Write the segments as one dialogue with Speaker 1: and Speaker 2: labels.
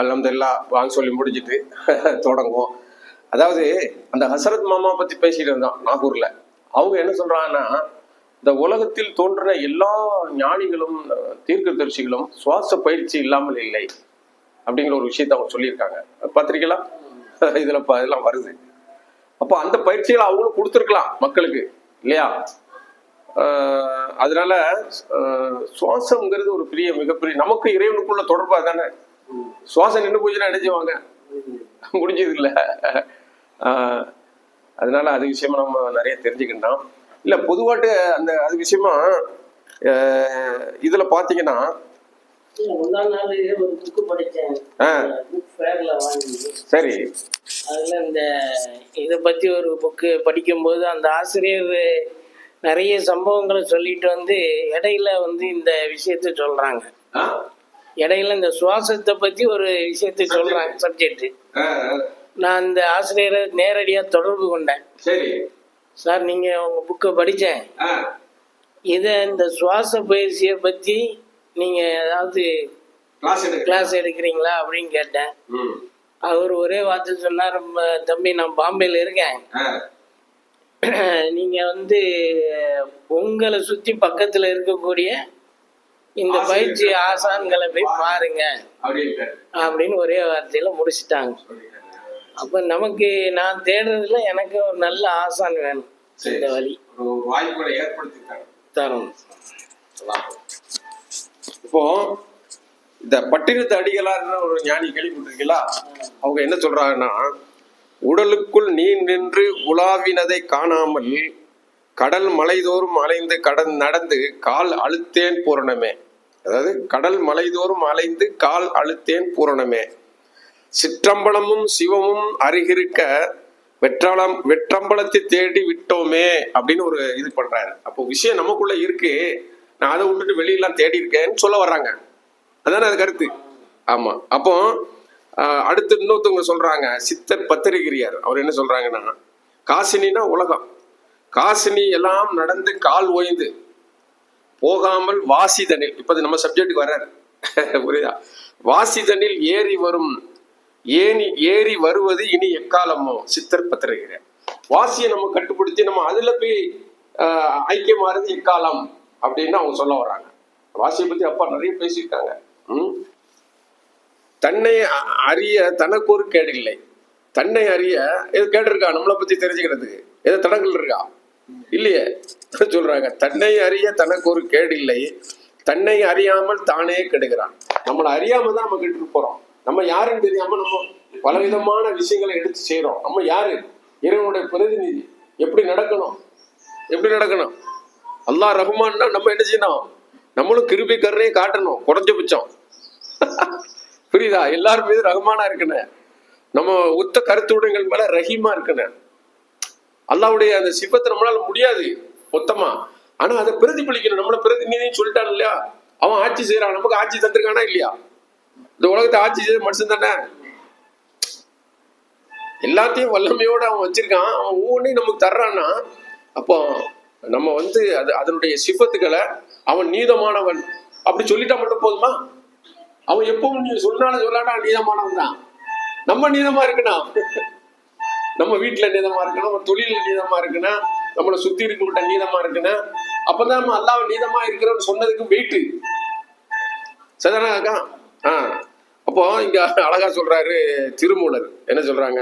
Speaker 1: அலமதுல்லா வாங்க சொல்லி முடிஞ்சிட்டு தொடங்குவோம். அதாவது அந்த ஹசரத் மாமா பத்தி பேசிட்டு இருந்தோம் நாகூர்ல. அவங்க என்ன சொல்றாங்கன்னா இந்த உலகத்தில் தோன்றின எல்லா ஞானிகளும் தீர்க்கதரிசிகளும் சுவாச பயிற்சி இல்லாமல் இல்லை அப்படிங்கிற ஒரு விஷயத்த அவங்க சொல்லியிருக்காங்க. பத்திரிக்கலாம் இதுல இப்போ இதெல்லாம் வருது. அப்போ அந்த பயிற்சிகளை அவங்களும் கொடுத்துருக்கலாம் மக்களுக்கு இல்லையா? அதனால சுவாசங்கிறது சுவாசம்ங்கிறது ஒரு பெரிய மிகப்பெரிய நமக்கு இறைவனுக்குள்ள தொடர்பாக தானே சுவாசம் நின்று போச்சுன்னா நினைச்சுவாங்க முடிஞ்சது இல்லை அதனால அது விஷயமா நம்ம நிறைய தெரிஞ்சுக்கிட்டோம் இல்ல பொதுவாட்டு அந்த அது விஷயமா இதுல
Speaker 2: வாங்கி
Speaker 1: சரி.
Speaker 2: அதில் இந்த இதை பற்றி ஒரு புக்கு படிக்கும்போது அந்த ஆசிரியர் நிறைய சம்பவங்களை சொல்லிட்டு வந்து இடையில வந்து இந்த விஷயத்த சொல்கிறாங்க
Speaker 1: ஆ?
Speaker 2: இடையில இந்த சுவாசத்தை பற்றி ஒரு விஷயத்த சொல்கிறாங்க சப்ஜெக்ட். நான் அந்த ஆசிரியரை நேரடியாக தொடர்பு கொண்டேன்
Speaker 1: சரி
Speaker 2: சார் நீங்கள் உங்கள் புக்கை படித்தேன்
Speaker 1: ஆ.
Speaker 2: இதை இந்த சுவாச பயிற்சியை பற்றி நீங்கள் ஏதாவது
Speaker 1: கிளாஸ் எடுக்க
Speaker 2: கிளாஸ் எடுக்கிறீங்களா அப்படின்னு கேட்டேன். அவர் ஒரே வார்த்தை சொன்னார் "ம, தம்பி நான் பாம்பேல இருக்கேன். நீங்க வந்து உங்களை சுத்தி பக்கத்துல இருக்கக்கூடிய இந்த. பயிற்சி ஆசான்களை போய் பாருங்க. அப்படின்னு ஒரே வார்த்தையில முடிச்சிட்டாங்க. அப்ப நமக்கு நான் தேடுறதுல எனக்கு ஒரு நல்ல ஆசான் வேணும். இந்த வழி
Speaker 1: வாய்ப்புகளை ஏற்படுத்திட்டாங்க
Speaker 2: தரும்
Speaker 1: இப்போ இந்த பட்டினத்து அடிகளார்னு ஒரு ஞானி கேள்விப்பட்டிருக்கீங்களா அவங்க என்ன சொல்றாங்கன்னா உடலுக்குள் நீர் நின்று உலாவினதை காணாமல் கடல் மலைதோறும் அலைந்து கடன் நடந்து கால் அழுத்தேன் பூரணமே அதாவது கடல் மலைதோறும் அலைந்து கால் அழுத்தேன் பூரணமே. சிற்றம்பலமும் சிவமும் அருகிருக்க வெற்றாளம் வெற்றம்பலத்தை தேடி விட்டோமே அப்படின்னு ஒரு இது பண்றாரு. அப்போ விஷயம் நமக்குள்ள இருக்கு. நான் அதை விட்டுட்டு வெளியெல்லாம் தேடி இருக்கேன்னு சொல்ல வர்றாங்க. அதானே அது கருத்து? ஆமா. அப்போ அடுத்து இன்னொருத்தவங்க சொல்றாங்க சித்தர் பத்திரிகிரியார் அவர் என்ன சொல்றாங்கன்னா காசினின்னா உலகம். காசினி எல்லாம் நடந்து கால் ஓய்ந்து. போகாமல் வாசிதனில் இப்போது நம்ம சப்ஜெக்டுக்கு வர்றாரு. புரியுதா? வாசிதனில் ஏறி வரும் ஏனி ஏறி வருவது இனி எக்காலமோ? சித்தர் பத்திரிகிற வாசியை நம்ம கட்டுப்படுத்தி நம்ம அதுல போய் ஆஹ், ஐக்கியமாறது எக்காலம்? அப்படின்னு அவங்க சொல்ல வர்றாங்க. வாசியை பத்தி அப்பா நிறைய பேசியிருக்காங்க. தன்னை அறிய தனக்கு ஒரு கேடு இல்லை. தன்னை அறிய எது கேடு இருக்கா நம்மளை பத்தி தெரிஞ்சுக்கிறதுக்கு. ஏதோ தடங்கள் இருக்கா? இல்லையே. சொல்றாங்க. தன்னை அறிய தனக்கு ஒரு கேடு இல்லை. தன்னை அறியாமல் தானே கெடுகிறான். நம்மளை அறியாம தான் நம்ம கெட்டு போறோம். நம்ம யாருன்னு தெரியாம நம்ம பலவிதமான விஷயங்களை எடுத்து செய்யறோம் நம்ம யாரு? இறைவனுடைய பிரதிநிதி. எப்படி நடக்கணும்? எப்படி நடக்கணும்? அல்லாஹ் ரஹ்மான்னா நம்ம என்ன செய்யணும்? நம்மளும் கிருபி கருணையை காட்டணும் குறைஞ்சபட்சம் புரியுதா? எல்லாரும் மீது ரகுமானா இருக்கணும். நம்ம ஒத்த கருத்துடங்கள் மேல ரஹீமா இருக்கணும். அல்லாவுடைய அந்த சிப்பத்தை நம்மளால முடியாது. மொத்தமா. ஆனா அதை பிரதிபலிக்கணும் நம்மள பிரதிநிதின்னு சொல்லிட்டான் இல்லையா? அவன் ஆட்சி செய்யறான் நமக்கு ஆட்சி தந்திருக்கானா இல்லையா? இந்த உலகத்தை ஆட்சி செய்ய மனுஷன் தானே? எல்லாத்தையும் வல்லமையோட அவன் வச்சிருக்கான். அவன் ஒவ்வொன்றையும் நமக்கு தர்றான்னா அப்போ நம்ம வந்து அது அதனுடைய சிப்பத்துக்களை அவன் நீதமானவன். அப்படி சொல்லிட்டா மட்டும் போதுமா? அவன் எப்பவும் நீ சொன்னாலும் சொல்லாட்டா நீதமானவன் தான். நம்ம நீதமா இருக்கணும். நம்ம வீட்டுல நீதமா இருக்கணும். நம்ம தொழில நீதமா இருக்கணும். நம்மளை சுத்தி இருக்கிட்ட நீதமா இருக்கணும் அப்பதான் நம்ம அல்லாஹ் நீதமா இருக்கிறோம்னு சொன்னதுக்கு வெயிட்டு சரிதானா ஆஹ் ஆ. அப்போ இங்க அழகா சொல்றாரு திருமூலர். என்ன சொல்றாங்க?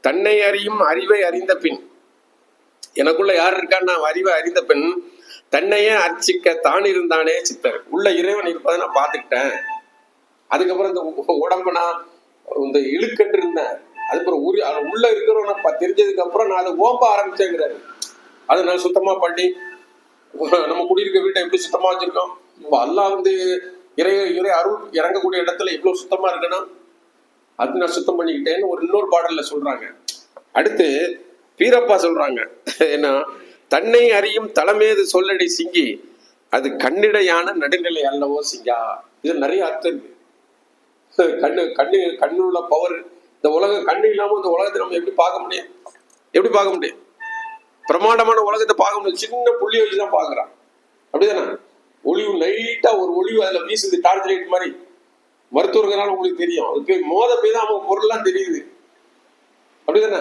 Speaker 1: தன்னை அறியும் அறிவை அறிந்த பின். எனக்குள்ள யார் இருக்கான்னு நான் அறிவை அறிந்த பின் தன்னையே அர்ச்சிக்க தான் இருந்தானே சித்தர். உள்ள இறைவன் இருப்பதை நான் பார்த்துக்கிட்டேன். அதுக்கப்புறம் இந்த உடம்பு நான் இந்த இழுக்கன்று இருந்தேன். அதுக்கப்புறம் உரி உள்ள இருக்கிறவன தெரிஞ்சதுக்கு அப்புறம் நான் அதை ஓம்ப ஆரம்பிச்சேங்கிறாரு. அதை நான் சுத்தமா பண்ணி நம்ம குடியிருக்க வீட்டை எப்படி சுத்தமா வச்சிருக்கோம்? இப்போ அல்லாஹ் வந்து இறை இறை அருள் இறங்கக்கூடிய இடத்துல எவ்வளவு சுத்தமா இருக்குன்னா அது நான் சுத்தம் பண்ணிக்கிட்டேன்னு ஒரு இன்னொரு பாடல்ல சொல்றாங்க. அடுத்து வீரப்பா சொல்றாங்க. ஏன்னா தன்னை அறியும் தலைமேது சொல்லடி சிங்கி அது கண்ணிடையான நடுநிலை அல்லவோ சிங்கா? இது நிறைய அர்த்தம் இருக்கு. கண்ணு கண்ணு கண்ணு உள்ள பவர் இந்த உலகம் கண்ணு இல்லாம இந்த உலகத்தை நம்ம எப்படி பார்க்க முடியும்? எப்படி பார்க்க முடியும்? பிரமாண்டமான உலகத்தை பார்க்க சின்ன புள்ளி வச்சு தான் பார்க்கறான். அப்படிதானே? ஒளிவு லைட்டா ஒரு ஒளிவு அதுல வீசுது டார்ச் லைட் மாதிரி. மருத்துவர்களால் உங்களுக்கு தெரியும். அது போய் மோத போய் தான் அவங்க பொருள்லாம் தெரியுது. அப்படிதானே?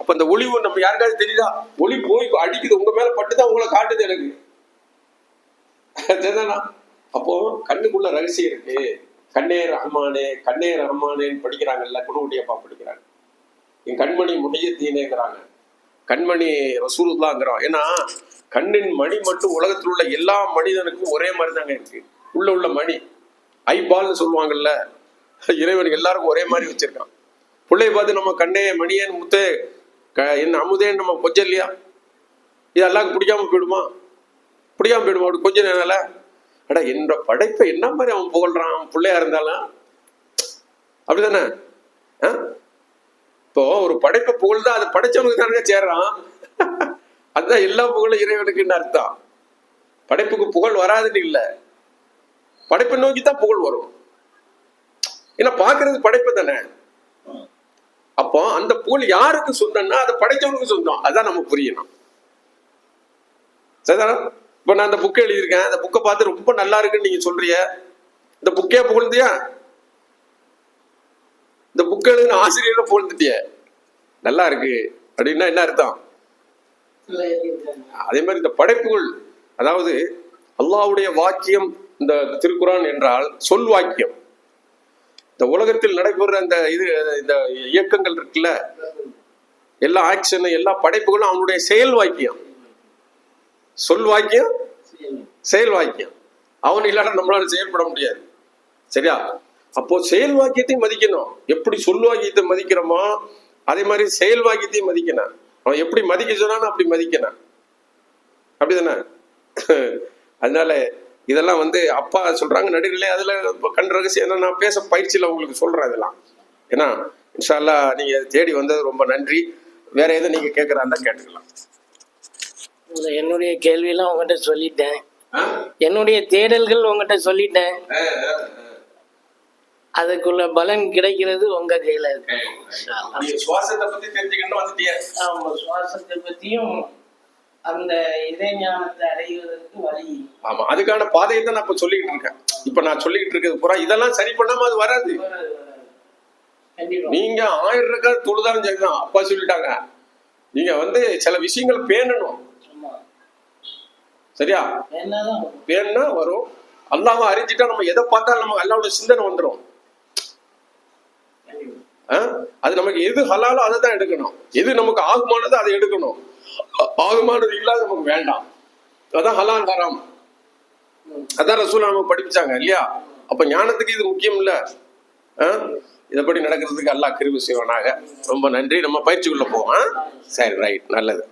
Speaker 1: அப்ப அந்த ஒளிவு நம்ம யாருக்காவது தெரியுதா? ஒளி போய் அடிக்குது உங்க மேல பட்டுதான் உங்களை காட்டுது எனக்கு. தெரிதானா அப்போ கண்ணுக்குள்ள ரகசியம் இருக்கு. கண்ணே ரஹ்மானே கண்ணே ரஹ்மானேன்னு படிக்கிறாங்கல்ல குணவுடையப்பா படிக்கிறாங்க. என் கண்மணி முடிய தீனேங்கிறாங்க கண்மணி ரசூலுல்லாங்கிறோம் ஏன்னா கண்ணின் மணி மட்டும் உலகத்தில் உள்ள எல்லா மனிதனுக்கும் ஒரே மாதிரி தாங்க இருக்கு. உள்ள உள்ள மணி. ஐபால்னு சொல்லுவாங்கல்ல இறைவன் எல்லாருக்கும் ஒரே மாதிரி வச்சிருக்கான். பிள்ளைய பார்த்து நம்ம கண்ணே மணியன் முத்தே க என்ன அமுதேன்னு நம்ம கொஞ்சம் இல்லையா? இது எல்லாருக்கும் பிடிக்காம போயிடுமா? பிடிக்காம போயிடுமா? அப்படி கொஞ்சம் நேரம்ல அடா என்ற படைப்பை என்ன மாதிரி அவன் புகழ்றான்? பிள்ளையா இருந்தாலும். அப்படிதானே? ஆ? இப்போ ஒரு படைப்பு புகழ் தான் அது படைச்சவனுக்கு தானே சேர்றான். அதுதான் எல்லா புகழும் இறைவனுக்குன்னு அர்த்தம். படைப்புக்கு புகழ் வராதுன்னு இல்லை. படைப்பை நோக்கி தான் புகழ் வரும். ஏன்னா பாக்குறது படைப்பு தானே. அப்போ அந்த புகழ் யாருக்கு சொந்தம்னா அதை படைச்சவனுக்கு சொந்தம். அதான் நம்ம புரியணும். சரிதானா? இப்போ நான் அந்த புக்கை எழுதியிருக்கேன். அந்த புக்கை பார்த்து ரொம்ப நல்லா இருக்குன்னு நீங்க சொல்றிய இந்த புக்கே புகழ்ந்தியா? இந்த புக்கை எழுதின ஆசிரியரை புகழ்ந்துட்டிய. நல்லா இருக்கு. அப்படின்னா என்ன அர்த்தம்? அதே மாதிரி இந்த படைப்புகள் அதாவது அல்லாஹ்வுடைய வாக்கியம் இந்த திருக்குறான் என்றால் சொல் வாக்கியம். இந்த உலகத்தில் நடைபெற அந்த இது இந்த இயக்கங்கள் இருக்குல்ல? எல்லா ஆக்ஷன் எல்லா படைப்புகளும் அவனுடைய செயல் வாக்கியம். சொல் வாக்கியம் செயல் வாக்கியம். அவன் இல்லாத நம்மளால செயல்பட முடியாது. சரியா? அப்போ செயல் வாக்கியத்தை மதிக்கணும். எப்படி சொல் வாக்கியத்தை மதிக்கிறோமோ அதே மாதிரி செயல் வாக்கியத்தையும் மதிக்கணும். அவன் எப்படி மதிக்க சொன்னானோ அப்படி மதிக்கணும். அப்படிதானே? அதனால இதெல்லாம் வந்து அப்பா சொல்றாங்க நடுகளே அதுல கண் ரகசியம் என்ன நான் பேச பயிற்சியில உங்களுக்கு சொல்றேன் இதெல்லாம். ஏன்னா இன்ஷா அல்லாஹ் நீங்க தேடி வந்தது ரொம்ப நன்றி. வேற எதுவும் நீங்க கேட்கறா இருந்தா கேட்டுக்கலாம்
Speaker 2: என்னுடைய கேள்வியெல்லாம் உங்ககிட்ட சொல்லிட்டேன். என்னுடைய தேடல்கள் உங்ககிட்ட சொல்லிட்டேன். அதுக்குள்ள பலன் கிடைக்கிறது உங்க கையில இருக்கு.
Speaker 1: சுவாசத்தை பத்தி தெரிஞ்சுக்கணும்
Speaker 2: ஆமா சுவாசத்தை பத்தியும் அந்த இதய ஞானத்தை அடைவதற்கு வழி.
Speaker 1: ஆமா அதுக்கான பாதையை தான் நான் இப்ப சொல்லிக்கிட்டு இருக்கேன். இப்ப நான் சொல்லிக்கிட்டு இருக்கிறது பூரா இதெல்லாம் சரி பண்ணாம அது வராது. நீங்க ஆயிரம் ரூபாய் தொழுதாலும் சரிதான் அப்பா சொல்லிட்டாங்க. நீங்க வந்து சில விஷயங்கள் பேணணும். சரியா? பேணுனா வரும். அல்லாம அறிஞ்சிட்டா நம்ம எதை பார்த்தாலும் நம்ம அல்லாவோட சிந்தனை வந்துடும் அது நமக்கு எது ஹலாலோ அதை தான் எடுக்கணும். எது நமக்கு ஆகுமானதோ அதை எடுக்கணும். ஆகுமானது இல்லாத நமக்கு வேண்டாம். அதான் ஹலால் ஹராம். அதான் ரசூலா நமக்கு படிப்பிச்சாங்க இல்லையா? அப்ப ஞானத்துக்கு இது முக்கியம் இல்ல ஆ? இதைப்படி நடக்கிறதுக்கு அல்லா கிருபி செய்வானாக. ரொம்ப நன்றி. நம்ம பயிற்சிக்குள்ள போவோம் ஆ? சரி ரைட் நல்லது.